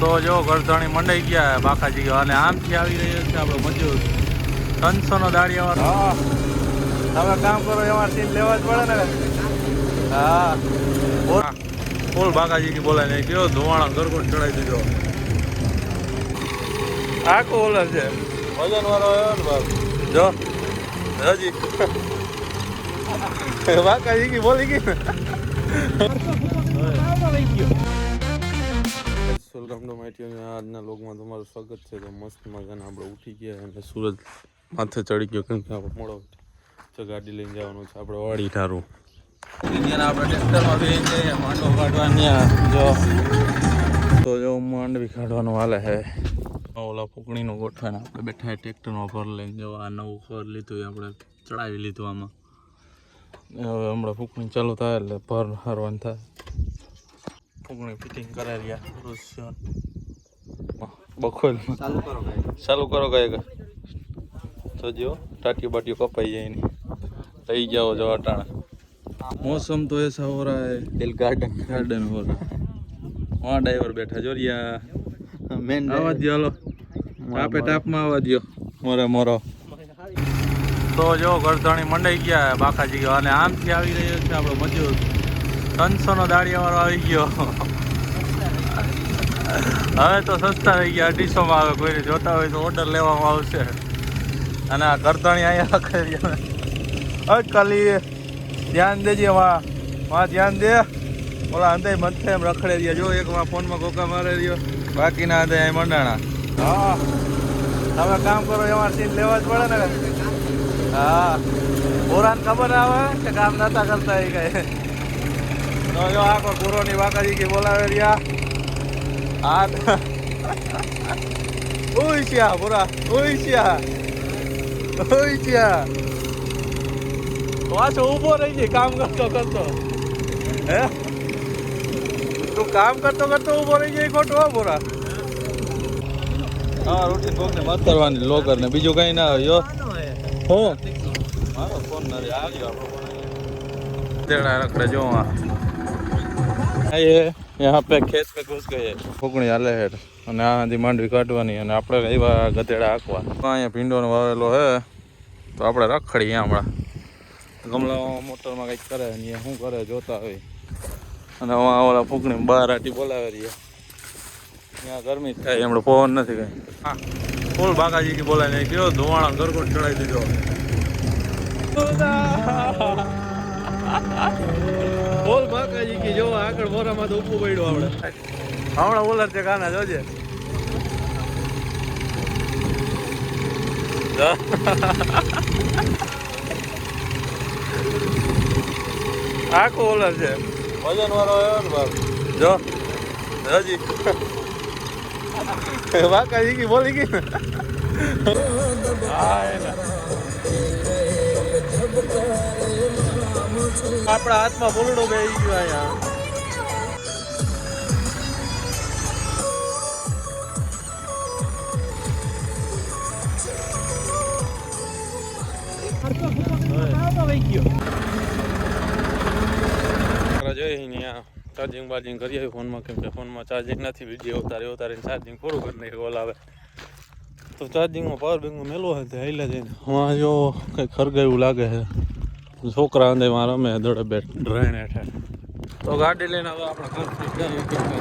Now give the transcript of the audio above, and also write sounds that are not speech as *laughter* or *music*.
તો જો ગરધણી મંડાઈ ગયા બાકાજી. અને આમથી આવી રહ્યો છે આપણો મજૂર. ત્રણસો નો દાડિયાવાળો હા. તમે કામ કરો એમાં સીટ લેવા જ પડે ને. હા. ફૂલ બાકાજી કી બોલાય નહીં કયો ધુવાણા ગરગોટ ચડાવી દીધો. આખો ઓલર છે. વજન વાળો આવ્યો ને બાપ. જો. હજી. બાકાજી કી બોલી ગઈ વેલકમ માય ટીવી આજના લોગમાં તમારું સ્વાગત છે. તો મસ્ત મજાના આપણે ઉઠી ગયા અને સૂરજ માથે ચડી ગયો કેમ કે આપણે મોડો છે ગાડી લઈને જવાનું છે આપણે વાડી ઠારું ઇન્ડિયન આપણે ટ્રેક્ટરમાં બી જઈએ માંડવો કાઢવાની જો. તો જો માંડવી કાઢવાનું હાલે છે ઓલા ફૂકણીનું ગોઠવાને આપણે બેઠા ટ્રેક્ટરમાં ભર લઈને. જો આ નવું ફર લીધું એ આપણે ચડાવી લીધું આમાં. હવે હમણાં ફૂકણી ચાલુ થાય એટલે ભર હારવાનું થાય. ફૂંકણી ફિટિંગ કરાવી રહ્યા. દૃશ્યો બખોલ. ચાલુ કરો ચાલુ કરો કઈ તો જો ટાટીઓ બાટીઓ કપાઈ જાય ને લઈ જાઓ જો અટાણા. મોસમ તો એસા હો રહા હે દિલ ગાર્ડન ગાર્ડન હો રહા વહાં ડ્રાઈવર બેઠા જો રિયા મેન આવા દો હલો ટાપે ટાપમાં આવા દો મોરે મોરો. તો જો ગરધણી મંડાઈ ગયા બાકાજી ગયો. અને આમ આમથી આવી રહ્યો છે આપણો મજૂર. ત્રણસો નો દાડિયાવાળો આવી ગયો. હવે તો સસ્તા થઈ ગયા, અઢીસોમાં આવે. કોઈને જોતા હોય તો ઓર્ડર લેવામાં આવશે. અને આ કરતણી અહીંયા કરી ખાલી ધ્યાન દેજે વા વા ધ્યાન દે. ઓલા અંદે મથે એમ રખડે રહ્યા. જો, એક વા ફોનમાં કોકા મારે રહ્યો. બાકીના અંદે અહીં મંડાણા. હા. તમે કામ કરો, એમાં સીન લેવા જ પડે ને. હા. બોરાને ખબર આવે કે કામ નતા કરતા એ કઈ. તો જો આખો ગુરોની વાકાજી કે બોલાવે રહ્યા. હા ઉઈ શ્યા બોરા ઉઈ શ્યા ઉઈ શ્યા. પાછો ઊભો રહી જાય કામ કરતો કરતો. હે? તું કામ કરતો કરતો ઊભો રહી જાય ખોટો બોરા હા રોટી કોકને મત કરવાની લોકર ને બીજું કઈ ના આવ્યો હું. મારો ફોન નથી આવ્યો આપણો રખડે જો આ. ये यहाँ पे खेत पे घुस गए ફૂકણી હાલે હેઠ અને આ દી માંડવી કાઢવાની અને આપણે એવા ગધેડા હાંકવા અહીંયા ભીંડોનો વાવેલો હે તો આપણે રખડીએ હમણાં ગમલામાં મોટરમાં કંઈક કરે ને શું કરે જોતા હોય અને અમારા ઓલા ફૂકણી બહાર આટી બોલાવે રહીએ ત્યાં ગરમી જ થાય હમણાં પવન નથી કઈ હા ફૂલ બાકાજી કે બોલાય ને કયો ધુવાણા ગરગોટ ચડાવી દીધો *laughs* બોલ માકાજી કે જો આગળ મોરામાં તો ઊભું પડ્યું આપણે હમણાં ઓલર *laughs* છે કાના જોજે. આખો ઓલર છે. વજન વાળો આવ્યો ને બાપ. જો હજી. બાકાજી કી બોલી ગઈ ને. હા એના. આપણા હાથમાં બોલડો બેસી ગયું અહીંયા. ચાર્જિંગ બાર્જિંગ કરી આવી ફોનમાં, કેમ ફોનમાં ચાર્જિંગ નથી વીડિયો ઉતારે ઉતારીને ચાર્જિંગ પૂરું કરી નાખ્યું ઓલા આવે તો ચાર્જિંગમાં પાવર બેંકમાં મેલો હોય તો હાઈલા જઈને હા જો કંઈક ખરગાયું લાગે છે. છોકરા અંદર રમે દોડે બેઠ ડ્રાઈન હેઠે તો ગાડી લઈને હવે આપણે.